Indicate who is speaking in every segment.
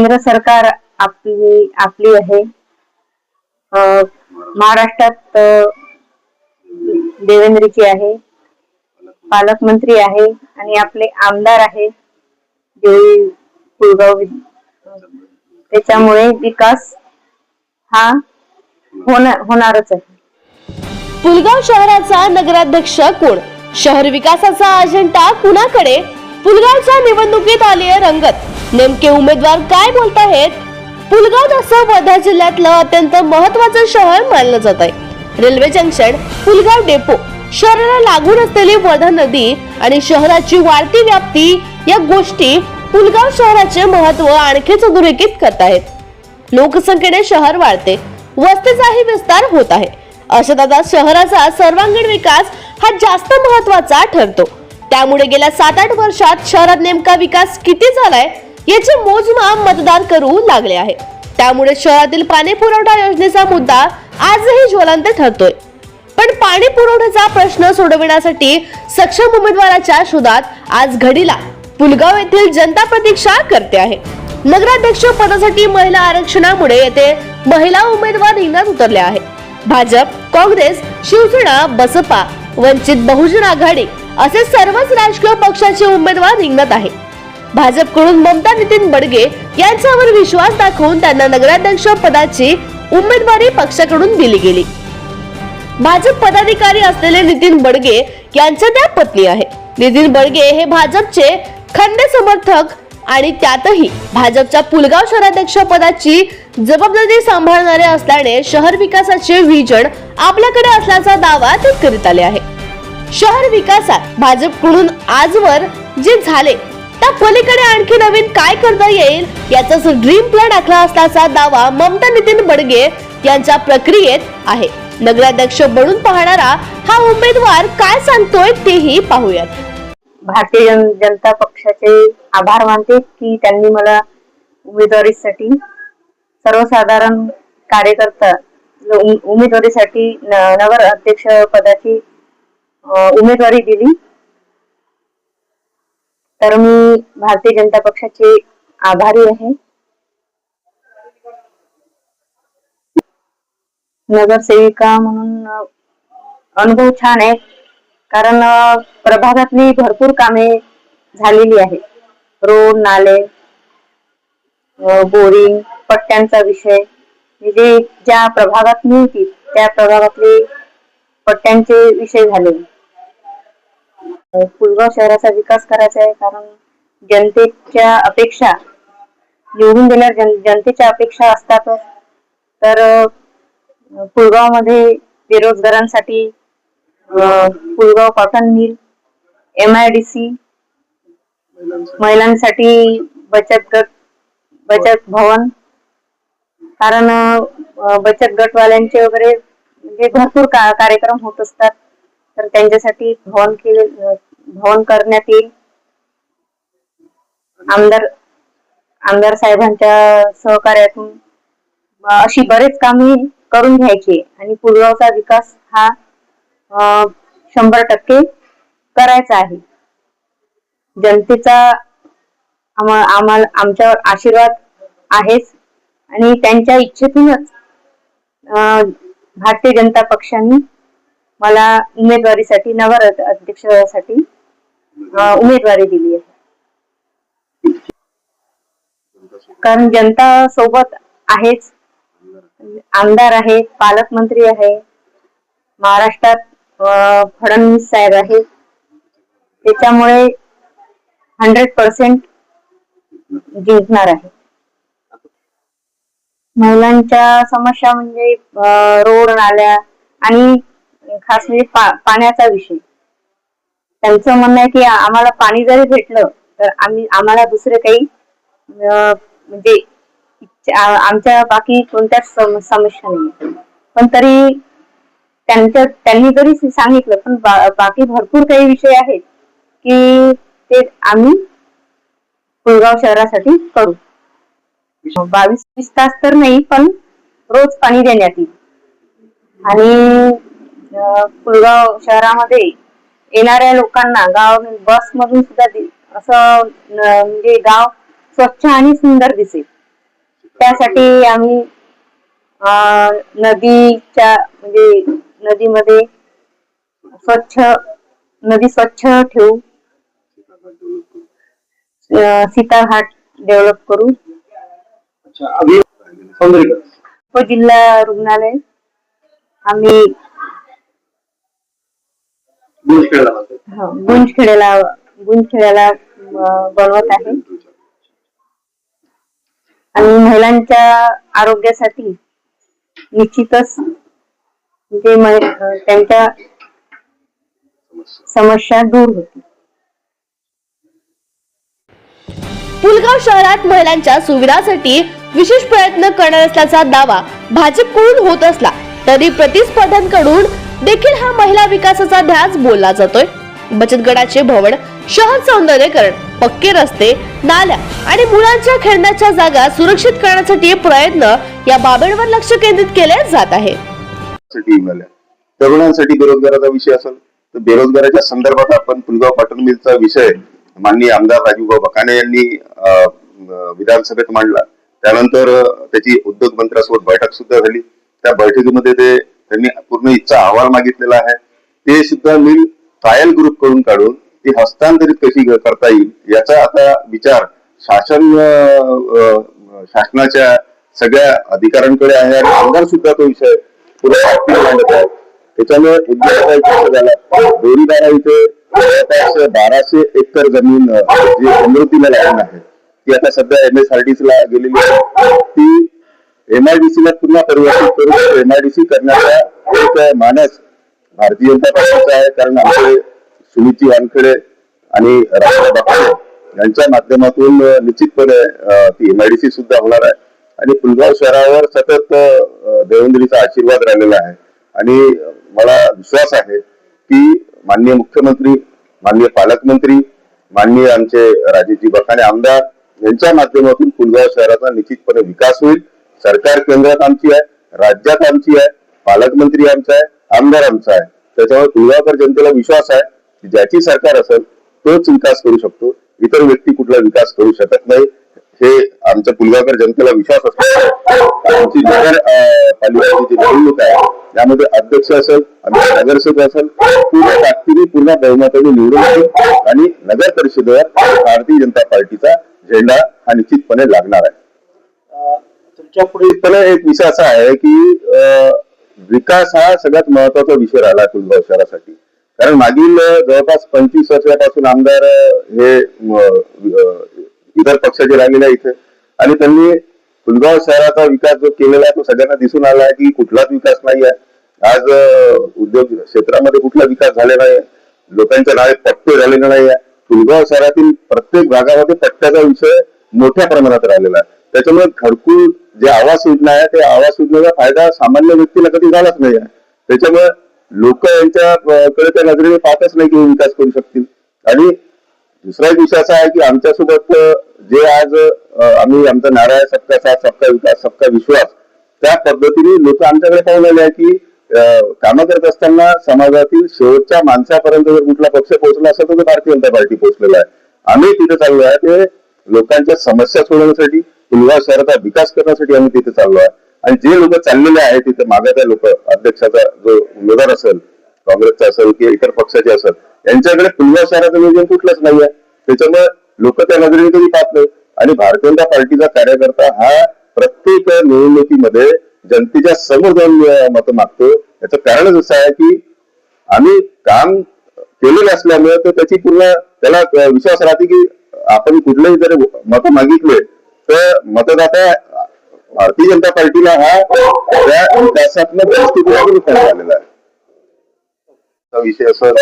Speaker 1: केंद्र सरकार आपली आपली आहे. महाराष्ट्रात अ, देवेंद्रची आहे पालकमंत्री आहे आणि आपले आमदार आहे देवी पुलगाव त्याच्यामुळे विकास हा होणार होणारच आहे.
Speaker 2: पुलगाव शहराचा नगराध्यक्ष कोण? शहर विकासाचा अजेंडा कुणाकडे? पुलगावच्या निवडणुकीत आलीय रंगत. नेमके उमेदवार काय बोलत आहेत पुलगाव जसं वर्धा जिल्ह्यातलं अत्यंत महत्वाचं शहर मानलं जात आहे रेल्वे जंक्शन पुलगाव डेपो शहराला लागून असलेली वर्धा नदी आणि शहराची वाढती व्याप्ती या गोष्टी पुलगाव शहराचे महत्त्व आणखीच अधोरेखित करत आहेत लोकसंख्येने शहर वाढते वस्तीचाही विस्तार होत आहे. अशात आता शहराचा सर्वांगीण विकास हा जास्त महत्त्वाचा ठरतो. त्यामुळे गेल्या सात आठ वर्षात शहरात नेमका विकास किती झालाय? याचे मोजमाप मतदार करू लागले आहे. त्यामुळे शहरातील पाणी पुरवठा योजनेचा मुद्दा आजही ज्वलंत ठरतोय. पण पाणी पुरवठ्याचा प्रश्न सोडविण्यासाठी सक्षम उमेदवाराच्या शोधात आज घडीला पुलगाव येथील जनता प्रतीक्षा करते आहे. नगराध्यक्ष पदासाठी महिला आरक्षणामुळे येथे महिला उमेदवार रिंगणात उतरल्या आहे. भाजप काँग्रेस शिवसेना बसपा वंचित बहुजन आघाडी असे सर्वच राजकीय पक्षाचे उमेदवार रिंगणात आहे भाजपकडून ममता नितीन बडगे यांच्यावर विश्वास दाखवून त्यांना नगराध्यक्ष पदाची उमेदवारी पक्षाकडून दिली गेली. भाजप पदाधिकारी असलेले नितीन बडगे यांच्या त्या पत्नी आहे. नितीन बडगे हे भाजपचे खंडे समर्थक आणि त्यातही भाजपच्या पुलगाव शहराध्यक्ष पदाची जबाबदारी सांभाळणारे असल्याने शहर विकासाचे विजन आपल्याकडे असल्याचा दावा ते करीत आले आहे. शहर विकासात भाजपकडून आजवर जे झाले त्या पलीकडे आणखी नवीन काय करता येईल याचाच ड्रीम प्लॅन आखला असल्याचा दावा ममता नितीन बडगे यांच्या प्रक्रियेत आहे. नगराध्यक्ष बनून पाहणारा हा उमेदवार काय सांगतोय तेही पाहूयात.
Speaker 1: भारतीय जनता पक्षाचे आभार मानते की त्यांनी मला उमेदवारीसाठी सर्वसाधारण कार्यकर्ता उमेदवारीसाठी न- नगर अध्यक्ष पदाची उमेदवारी दिली. तर मी भारतीय जनता पक्षाचे आभारी आहे. नगरसेविका म्हणून अनुभव छान आहे कारण प्रभागातली भरपूर कामे झालेली आहेत. रोड नाले बोरिंग पट्ट्यांचा विषय. म्हणजे ज्या प्रभागात मी होती त्या प्रभागातले पट्ट्यांचे विषय झाले. पुलगाव शहराचा विकास करायचा आहे कारण जनतेच्या अपेक्षा निवडून दिल्यावर जन जनतेच्या अपेक्षा असतातच तर पुलगावमध्ये बेरोजगारांसाठी Pulgaon cotton mill M I D C महिलांसाठी बचत गट बचत भवन कारण बचत गटवाल्यांचे वगैरे म्हणजे भरपूर का कार्यक्रम होत असतात. तर त्यांच्यासाठी भवन केले भवन करण्यात येईल. आमदार आमदार साहेबांच्या सहकार्यातून अशी बरेच कामे करून घ्यायची. आणि पुलगावचा विकास हा शंभर टक्के करायचा आहे. जनतेचा आम्हाला आमच्यावर आशीर्वाद आहेच. आणि त्यांच्या इच्छेतूनच भारतीय जनता पक्षाने मला उमेदवारीसाठी नगर अध्यक्षासाठी उमेदवारी दिली आहे. कारण जनता सोबत आहेच. आमदार आहे पालकमंत्री आहे महाराष्ट्रात फडणवीस साहेब आहे. त्याच्यामुळे हंड्रेड पर्सेंट जिंकणार आहे. महिलांच्या समस्या म्हणजे रोड नाल्या आणि खास म्हणजे पा- पाण्याचा विषय. त्यांचं म्हणणं आहे की आम्हाला पाणी जरी भेटलं तर आम्ही आम्हाला दुसरे काही म्हणजे आमच्या बाकी कोणत्याच सम- समस्या नाही. पण तरी त्यांच्या त्यांनी जरी सांगितलं पण बा- बाकी भरपूर काही विषय आहेत की ते आम्ही पुलगाव शहरासाठी करू. बावीस वीस तास तर नाही पण रोज पाणी देण्यात येईल. आणि अं, पुलगाव शहरामध्ये येणाऱ्या लोकांना गाव बस मधून सुद्धा असं म्हणजे गाव स्वच्छ आणि सुंदर दिसेल. त्यासाठी आम्ही नदीच्या म्हणजे नदीमध्ये स्वच्छ नदी स्वच्छ ठेवू सीताघाट डेव्हलप करू
Speaker 3: सौंदर्यीकरण
Speaker 1: उपजिल्हा रुग्णालय. आम्ही
Speaker 3: गुंज
Speaker 1: हो, गुंजखेड्याला गुंजखेड्याला अं, बनवत आहे. आणि महिलांच्या आरोग्यासाठी निश्चितच म्हणजे अं, त्यांच्या समस्या दूर होतील.
Speaker 2: पुलगाव शहरात महिलांच्या सुविधासाठी विशेष प्रयत्न करणार असल्याचा दावा भाजपकडून होत असला तरी प्रतिस्पर्ध्यांकडून देखील हा महिला विकासाचा ध्यास बोलला जातोय. बचत गटाचे भवन शहर सौंदर्यकरण पक्के रस्ते नाल्या आणि मुलांच्या खेळण्याच्या जागा सुरक्षित करण्यासाठी प्रयत्न या बाबींवर लक्ष केंद्रित केले जात आहे.
Speaker 4: तरुणांसाठी बेरोजगाराचा विषय असेल तर बेरोजगाराच्या संदर्भात आपण पुलगाव पाटण मिलचा विषय माननीय आमदार राजूभाऊ बकाने यांनी विधानसभेत मांडला. त्यानंतर त्याची उद्योग मंत्र्यासोबत बैठक सुद्धा झाली. त्या बैठकीमध्ये ते त्यांनी पूर्ण इच्छा अहवाल मागितलेला आहे. ते सुद्धा मी ट्रायल ग्रुपकडून काढून ती हस्तांतरित कशी करता येईल याचा आता विचार शासन शासनाच्या सगळ्या अधिकाऱ्यांकडे आहे आणि आमदार सुद्धा तो विषय पुढे मांडत आहे. त्याच्यामुळे उद्योगाचा झाला. इथे जवळपास बाराशे एकर जमीन जी समृद्धीला लागून आहे. ती आता सध्या एम एस आर डी ला गेलेली आहे. ती एमआयडीसीला पुन्हा परिवर्तित करून एमआयडीसी करण्याचा एक मानस भारतीय जनता पक्षाचा आहे. कारण आमचे सुनीती वानखेडे आणि राजा बापाने यांच्या माध्यमातून निश्चितपणे ती एमआयडीसी सुद्धा होणार आहे. आणि पुलगाव शहरावर सतत देवेंद्रीचा आशीर्वाद राहिलेला आहे. आणि मला विश्वास आहे की माननीय मुख्यमंत्री माननीय पालकमंत्री माननीय आमचे राजेशजी बखाने आमदार यांच्या माध्यमातून पुलगाव शहराचा निश्चितपणे विकास होईल. सरकार केंद्रात आमची आहे राज्यात आमची आहे पालकमंत्री आमचा आहे आमदार आमचा आहे. त्याच्यामुळे पुलगावकर जनतेला विश्वास आहे की ज्याची सरकार असेल तोच विकास करू शकतो. इतर व्यक्ती कुठला विकास करू शकत नाही हे आमच्या पुलगावकर जनतेला विश्वास असतो. आमची नगर पालिकेची जी निवडणूक आहे त्यामध्ये अध्यक्ष असेल आमचे नगरसेवक असेल पूर्ण ताकदीने पूर्ण बहुमताने निवडून येईल आणि नगर परिषदेवर भारतीय जनता पार्टीचा झेंडा हा निश्चितपणे लागणार आहे.
Speaker 3: तुमच्यापुढे
Speaker 4: त्याला एक विषय असा आहे की विकास हा सगळ्यात महत्त्वाचा विषय राहिला तुळगाव शहरासाठी कारण मागील जवळपास पंचवीस वर्षापासून आमदार हे इतर पक्षाचे राहिलेले आहे इथे. आणि त्यांनी पुलगाव शहराचा विकास जो केलेला आहे तो सगळ्यांना दिसून आला आहे की कुठलाच विकास नाही आहे. आज उद्योग क्षेत्रामध्ये कुठला विकास झालेला आहे. लोकांच्या नावे पट्टे झालेले नाही आहे. पुलगाव शहरातील प्रत्येक भागामध्ये पट्ट्याचा विषय मोठ्या प्रमाणात राहिलेला आहे. त्याच्यामुळे घरकुल जे आवास योजना आहे ते आवास योजनेचा फायदा सामान्य व्यक्तीला कधी झालाच नाही आहे. त्याच्यामुळे लोक यांच्याकडे त्या नजरेने पाहतच नाही की विकास करू शकतील. आणि दुसरा एक विषय असा आहे की आमच्यासोबत जे आज आम्ही आमचा नारा आहे सबका साथ सबका विकास सबका विश्वास त्या पद्धतीने लोक आमच्याकडे पाहून आले आहे की अं, कामं करत असताना समाजातील शेवटच्या माणसापर्यंत जर कुठला पक्ष पोहोचला असेल तर भारतीय जनता पार्टी पोहोचलेला आहे. आम्ही तिथे चाललो आहे ते लोकांच्या समस्या सोडवण्यासाठी पुलवा शहराचा विकास करण्यासाठी आम्ही तिथे चाललो आहे. आणि जे लोक चाललेले आहेत तिथे मागाच्या लोक अध्यक्षाचा जो उमेदवार असेल काँग्रेसचा असेल किंवा इतर पक्षाचे असेल यांच्याकडे पुलगाव शहराचं नियोजन कुठलंच नाही आहे त्याच्यामुळे लोक त्या नजरेने कधी पाहत नाही आणि भारतीय जनता पार्टीचा कार्यकर्ता हा प्रत्येक निवडणुकीमध्ये जनतेच्या समोर जाऊन मतं मागतो. याचं कारणच असं आहे की आम्ही काम केलेलं असल्यामुळे तर त्याची पूर्ण त्याला विश्वास राहते की आपण कुठलेही जर मत मागितले तर मतदाता भारतीय जनता पार्टीला हा त्या विकासात्मक दृष्टिकोनातून विकास झालेला आहे. विषय असं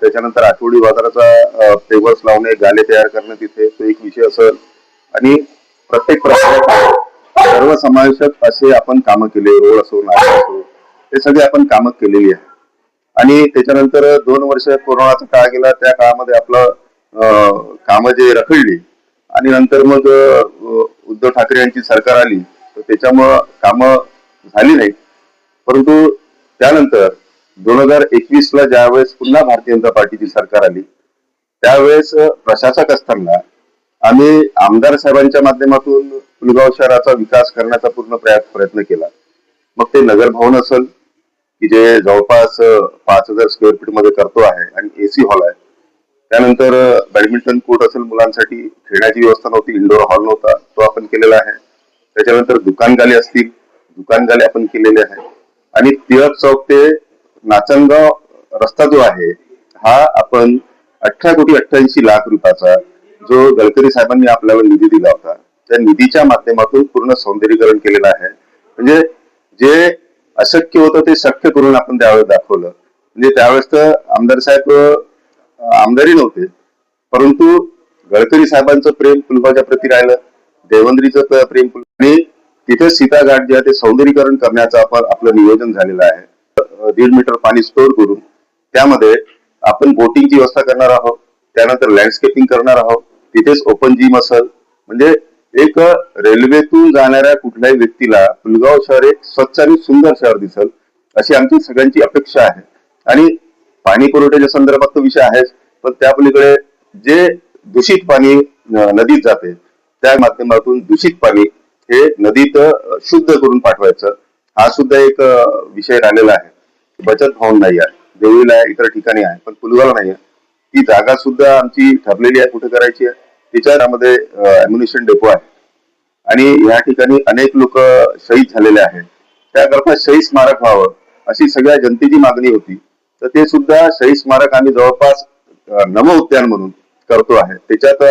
Speaker 4: त्याच्यानंतर आठवडी बाजाराचा टेबल्स लावणे गाले तयार करणं तिथे तो एक विषय असेल. आणि प्रत्येक प्रकारात सर्वसमावेशक असे आपण कामं केले रोड असो नाले असो हे सगळे आपण कामं केलेली आहे आणि त्याच्यानंतर दोन वर्ष कोरोनाचा काळ गेला त्या काळामध्ये आपलं कामं जे रखडली आणि नंतर मग उद्धव ठाकरे यांची सरकार आली तर त्याच्यामुळं कामं झाली नाही. परंतु त्यानंतर दोन हजार एकवीस ला ज्यावेळेस पुन्हा भारतीय जनता पार्टीची सरकार आली त्यावेळेस प्रशासक असताना आम्ही आमदार साहेबांच्या माध्यमातून पुलगाव शहराचा विकास करण्याचा पूर्ण प्रयास प्रयत्न केला. मग ते नगर भवन असेल की जे जवळपास पाच हजार स्क्वेअर फीटमध्ये करतो आहे आणि एसी हॉल आहे. त्यानंतर बॅडमिंटन कोर्ट असेल मुलांसाठी खेळण्याची व्यवस्था नव्हती इंडोर हॉल नव्हता तो आपण केलेला आहे. त्याच्यानंतर दुकानगाले असतील दुकानगाले आपण केलेले आहे. आणि टिळक चौक ते नाचनगाव रस्ता जो आहे हा आपण अठरा कोटी अठ्ठ्याऐंशी लाख रुपयाचा जो गडकरी साहेबांनी आपल्याला निधी दिला होता त्या निधीच्या माध्यमातून पूर्ण सौंदर्यीकरण केलेलं आहे. म्हणजे जे अशक्य होतं ते शक्य करून आपण त्यावेळेस दाखवलं. म्हणजे त्यावेळेस तर आमदार साहेब आमदारी नव्हते. परंतु गडकरी साहेबांचं प्रेम पुलगावच्या प्रती राहिलं देवंद्रीचं प्रेम कुल आणि तिथे सीताघाट जे आहे ते सौंदर्यीकरण करण्याचं आपण आपलं नियोजन झालेलं आहे. दीड मीटर पाणी स्टोअर करून त्यामध्ये आपण बोटिंगची व्यवस्था करणार आहोत त्यानंतर लँडस्केपिंग करणार आहोत तिथेच ओपन जिम असेल. म्हणजे एक रेल्वेतून जाणाऱ्या कुठल्याही व्यक्तीला पुलगाव शहर एक स्वच्छ आणि सुंदर शहर दिसल अशी आमची सगळ्यांची अपेक्षा आहे. आणि पाणी पुरवठ्याच्या संदर्भात तो विषय आहेच पण त्या पलीकडे जे दूषित पाणी नदीत जाते त्या माध्यमातून दूषित पाणी हे नदीत शुद्ध करून पाठवायचं हा सुद्धा एक विषय राहिलेला आहे. बचत भवन नाही आहे देवीला आहे इतर ठिकाणी आहे पण पुलगावला नाही आहे. ती जागा सुद्धा आमची ठरलेली आहे कुठे करायची आहे तिच्यामध्ये अम्युनिशन डेपो आहे. आणि या ठिकाणी अनेक लोक शहीद झालेले आहेत. त्याकरता शहीद स्मारक व्हावं अशी सगळ्या जनतेची मागणी होती. तर ते सुद्धा शहीद स्मारक आम्ही जवळपास अं, नम उद्यान म्हणून करतो आहे. त्याच्यात